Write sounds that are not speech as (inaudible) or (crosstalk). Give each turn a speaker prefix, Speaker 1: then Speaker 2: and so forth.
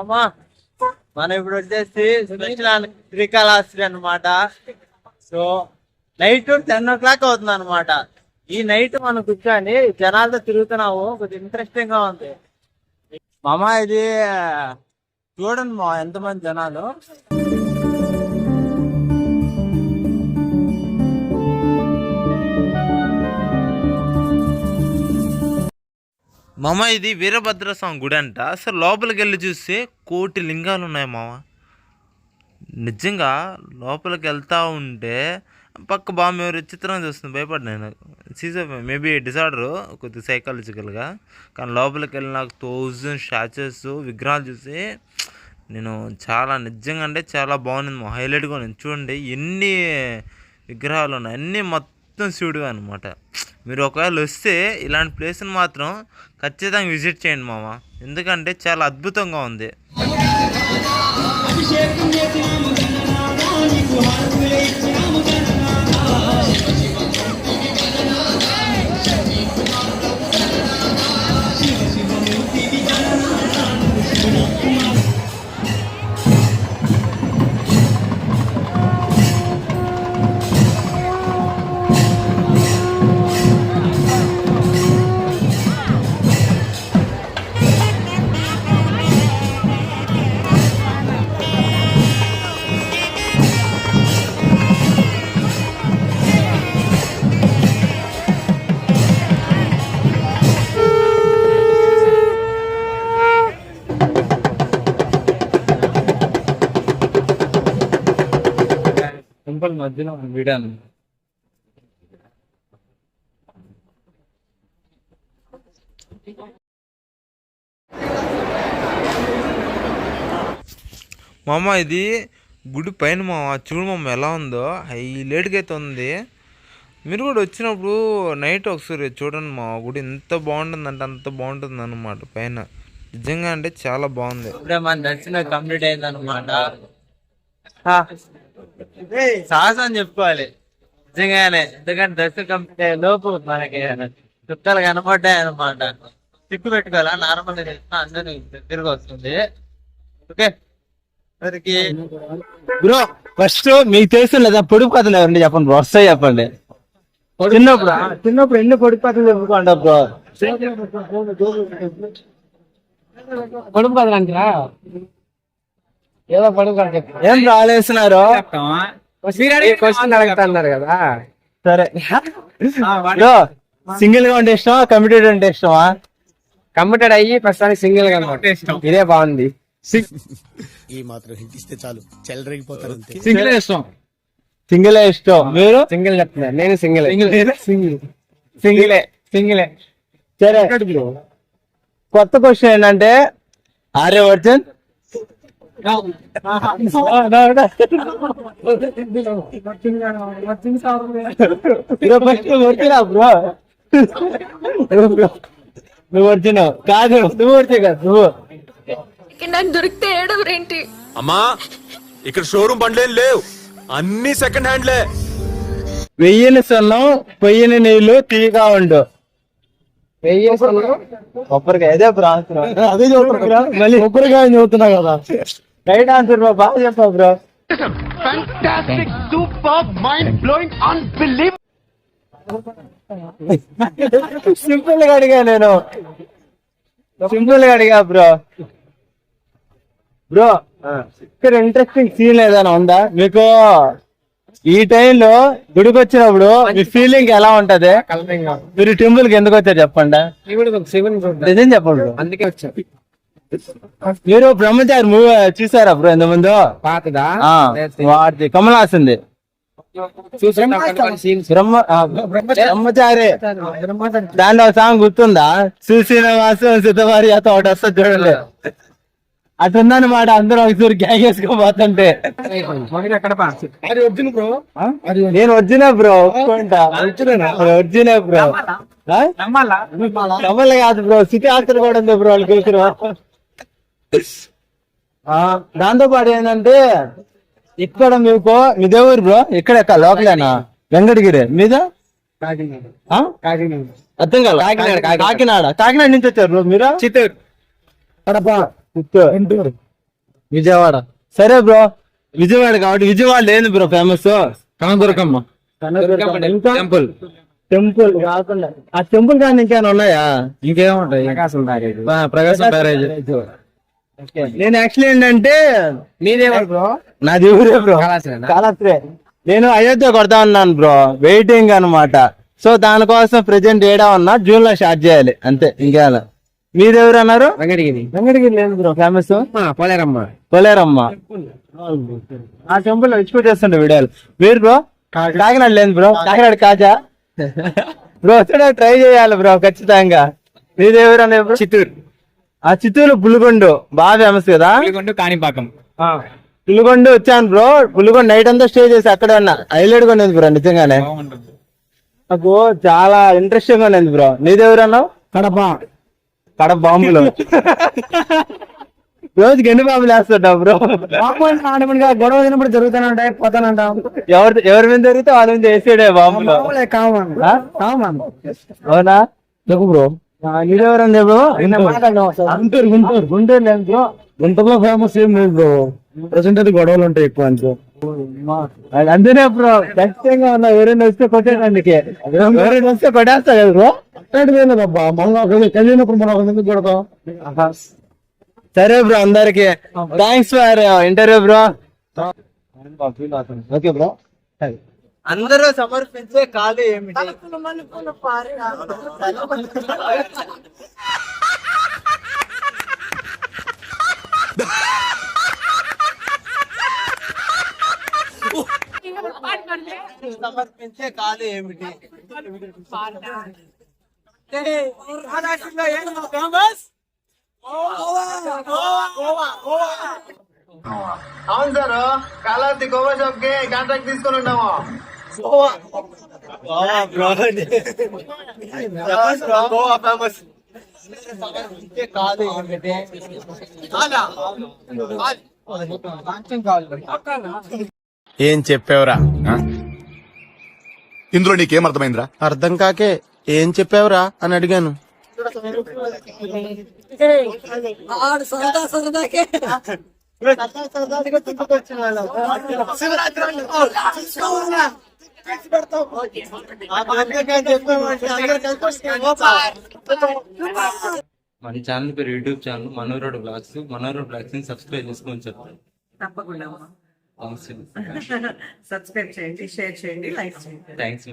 Speaker 1: అమ్మా మనం ఇప్పుడు వచ్చేసి స్పెషల్ శ్రీకాళహస్తి అన్నమాట. So night ten o'clock అవుతుంది అనమాట ఈ నైట్ మనం కూర్చొని జనాలతో తిరుగుతున్నాము. కొద్దిగా ఇంట్రెస్టింగ్గా ఉంది. మామ ఇది చూడండి మా ఎంతమంది జనాలు.
Speaker 2: మామ ఇది వీరభద్ర స్వామి గుడి అంట. అసలు లోపలికి వెళ్ళి చూస్తే కోటి లింగాలు ఉన్నాయి మామ. నిజంగా లోపలికి వెళ్తా ఉంటే పక్క బామ్మ ఎవరు చిత్రం చూస్తుంది భయపడ్డా నేను. సీజో మేబీ డిసార్డర్ కొద్దిగా సైకాలజికల్గా కానీ లోపలికి వెళ్ళి నాకు థౌజండ్ స్టాచ్యూస్ విగ్రహాలు చూసి నేను చాలా నిజంగా అంటే చాలా బాగుంది మా హైలైట్గా నేను చూడండి ఎన్ని విగ్రహాలు ఉన్నాయి అన్నీ మొత్తం శివుడు అనమాట మీరు ఒకవేళ వస్తే ఇలాంటి ప్లేస్ని మాత్రం ఖచ్చితంగా విజిట్ చేయండి మామ. ఎందుకంటే చాలా అద్భుతంగా ఉంది.
Speaker 1: మధ్యలో వీడియో
Speaker 2: మామ ఇది గుడి పైన మామ చూడు మామ ఎలా ఉందో. హైలైట్గా అయితే ఉంది. మీరు కూడా వచ్చినప్పుడు నైట్ ఒకసారి చూడండి మా గుడి ఎంత బాగుంటుందంటే అంత బాగుంటుంది అనమాట పైన. నిజంగా అంటే చాలా బాగుంది.
Speaker 1: ఇప్పుడే మన దర్శనం కంప్లీట్ అయింది అనమాట సాహసం చెప్పుకోవాలి. నిజంగానే ఎందుకంటే కంప్లీట్ అయ్యే లోపు మనకి చుట్టాలు కనపడ్డాయి అనమాట తిక్కు పెట్టుకోవాలా? నార్మల్ అందరూ తిరిగి వస్తుంది. ఓకే? మరికి
Speaker 3: బ్రో ఫస్ట్ మీకు తెలుసు లేదా పొడుపు కథలు ఎవరండి చెప్పండి బ్రో? వస్తాయి చెప్పండి. చిన్నప్పుడు? చిన్నప్పుడు ఎన్ని పొడుపు కథలు చెప్పుకోండి బ్రో?
Speaker 4: పొడుపు కథలు అంటారా? ఏదో చెప్పు.
Speaker 3: ఏం రాలేస్తున్నారు
Speaker 4: క్వశ్చన్ అడుగుతున్నారు కదా.
Speaker 3: సరే. సింగిల్గా ఉంటే ఇష్టమా కమిటెడ్ అంటే ఇష్టమా?
Speaker 4: కమిటెడ్ అయ్యి ప్రస్తుతానికి సింగిల్గా. ఇదే బాగుంది.
Speaker 5: ఈ మాత్రం హింట్ ఇస్తే చాలు. చెలరేగిపోతారు అంతే.
Speaker 3: సింగిల్ ఇష్టం. సింగిల్ ఇష్టం. మీరు?
Speaker 4: సింగిల్ చెప్తున్నా నేను సింగిల్
Speaker 3: సింగిల్ సింగిలే
Speaker 4: సింగిలే
Speaker 3: సరే. కొత్త క్వశ్చన్ ఏంటంటే ఆర్యవర్ధన్ బ్రో ఫస్ట్ వచ్చినా బ్రో నువ్వు వచ్చినావు కాదు నువ్వు వచ్చే కాదు నువ్వు
Speaker 6: నాకు దొరికితే ఏడవరేంటి
Speaker 7: అమ్మా ఇక్కడ షోరూమ్ బండ్లేం లేవు. అన్ని సెకండ్ హ్యాండ్లే
Speaker 3: వెయ్యిని సొన్నం పొయ్యిని నీళ్ళు తీగా ఉండు.
Speaker 4: వెయ్యి సున్నా,
Speaker 3: కొబ్బరికాయ. అదే బ్రో ఆన్సర్ అదే చదువుతున్నా మళ్ళీ కొబ్బరికాయ చదువుతున్నా కదా. రైట్ ఆన్సర్ బ్రో బాగా చెప్పావు బ్రో సింపుల్గా అడిగా నేను. సింపుల్గా అడిగా బ్రో బ్రో ఇక్కడ ఇంట్రెస్టింగ్ సీన్ ఏదైనా ఉందా? మీకు ఈ టైంలో గుడికి వచ్చినప్పుడు మీ ఫీలింగ్ ఎలా ఉంటది. మీరు టెంపుల్కి ఎందుకు వచ్చారు చెప్పండి. నిజం చెప్పండి.
Speaker 4: అందుకే వచ్చా.
Speaker 3: మీరు బ్రహ్మచారి మూవీ చూసారా బ్రో ఇంత ముందు
Speaker 4: పాతదా
Speaker 3: వాడిది. కమల్ ఆ, బ్రహ్మచారి. దాంట్లో ఒక సాంగ్ గుర్తుందా? చూసిన వాసం సిద్ధవారి అత ఒకటి వస్తుంది చూడండి. అటుందన్నమాట అందరూ ఒకసారి గ్యాంగ్ వేసుకోబోతుంటే? నేను వచ్చిన బ్రో ఒప్పుకుంటా. వచ్చిన బ్రో? కమల్ కాదు బ్రో. సిటీ హాస్టల్ కూడా ఉంది బ్రో వాళ్ళు ఆ, దాంతో పాటు ఏంటంటే ఇక్కడ మీకు మీ దేవురు బ్రో ఇక్కడ ఎక్క లోకలేనా వెంకటగిరి. మీద? అర్థం కాదు
Speaker 4: కాకినాడ, కాకినాడ.
Speaker 3: కాకినాడ. నుంచి వచ్చారు బ్రో మీరు?
Speaker 4: చిత్తూరు.
Speaker 3: కడప. చిత్తూరు. విజయవాడ. సరే బ్రో. విజయవాడ కాబట్టి విజయవాడ ఏంది bro famous Kanadurgamma. Temple. Temple. కాకుండా. ఆ టెంపుల్ కానీ ఇంకేమైనా ఉన్నాయా? ఇంకేముంటాయి?
Speaker 4: ప్రకాశం బ్యారేజ్.
Speaker 3: ప్రకాశం బ్యారేజ్. నేను యాక్చువల్లీ ఏంటంటే
Speaker 4: మీదేవాడు బ్రో
Speaker 3: నాది ఊరే బ్రో కాలత్రే నేను అయోధ్య కొడతా ఉన్నాను బ్రో వెయిటింగ్ అన్నమాట. సో దానికోసం ప్రెజెంట్ ఏడా ఉన్నా జూన్లో స్టార్ట్ చేయాలి. అంతే ఇంకేలా మీరెవరు అన్నారు?
Speaker 4: వెంకటగిరి
Speaker 3: వెంకటగిరి లేదు బ్రో ఫేమస్
Speaker 4: పోలేరమ్మ.
Speaker 3: పోలేరమ్మ. ఆ టెంపుల్ ఎక్స్పెక్ట్ చేస్తుండే వీడియోలు. మీరు బ్రో కాకినాడ లేదు bro Kakinada Kaja? (laughs) Bro try చేయాలి బ్రో ఖచ్చితంగా. మీరెవరు అనే బ్రో చిత్తూరు. ఆ చిత్తూరు పులిగొండు బాగా ఫేమస్ కదా?
Speaker 4: కాణిపాకం.
Speaker 3: పులిగొండ వచ్చాను బ్రో. పులిగొండ నైట్ అంతా స్టే చేసి అక్కడ ఉన్నా. హైలైట్గా ఉన్నది బ్రో నిజంగానే. నాకు చాలా ఇంట్రెస్టింగ్గా ఉన్నది బ్రో. నీదెవరు అన్నావు కడప. కడప బాంబులు. రోజుకి ఎన్ని బాంబులు వేస్తుంటావు బ్రో?
Speaker 4: గొడవ తినప్పుడు జరుగుతూనే ఉంటాయి పోతానంటాం
Speaker 3: ఎవరి ఎవరి మీద జరిగితే వాళ్ళ మీద వేసాడే బాంబులు.
Speaker 4: కామన్.
Speaker 3: అవునా? చెప్పు బ్రో? గుంటూరు. గుంటూరు గుంటూరు. లేదు బ్రో. గుంటూరులో ఫేమస్ ఏం లేదు బ్రో. ప్రజెంట్ అయితే గొడవలు ఉంటాయి ఎక్కువ అందునే బ్రో ఖచ్చితంగా ఉన్నా ఎవరైనా వస్తే కొట్టేటందుకే. ఎవరైనా వస్తే కొట్టేస్తా కదా బ్రో. అబ్బా. మళ్ళీ కలిగినప్పుడు మనం ఒక ఎందుకు కొడతాం. సరే బ్రో అందరికి. Thanks for interview bro okay bro.
Speaker 1: అందరూ సమర్పించే కాదు ఏమిటి? సమర్పించే కాదు ఏమిటి? అవును సార్ కాలాస్తి గోవా షాప్కి కాంట్రాక్ట్ తీసుకొని ఉన్నాము. సమర్పించే కాదు ఏమిటి కాదా?
Speaker 5: ఏం చెప్పావురా?
Speaker 7: ఇందులో నీకేం అర్థమైందిరా?
Speaker 5: అర్థం కాకే ఏం చెప్పావురా అని అడిగాను.
Speaker 8: మన ఛానల్ పేరు YouTube channel Manoroad blogs. Manoroad బ్లాగ్స్ని subscribe చేసుకొని చెప్తాను
Speaker 9: తప్పకుండా సబ్స్క్రైబ్ చేయండి షేర్ చేయండి లైక్ చేయండి.
Speaker 8: థ్యాంక్స్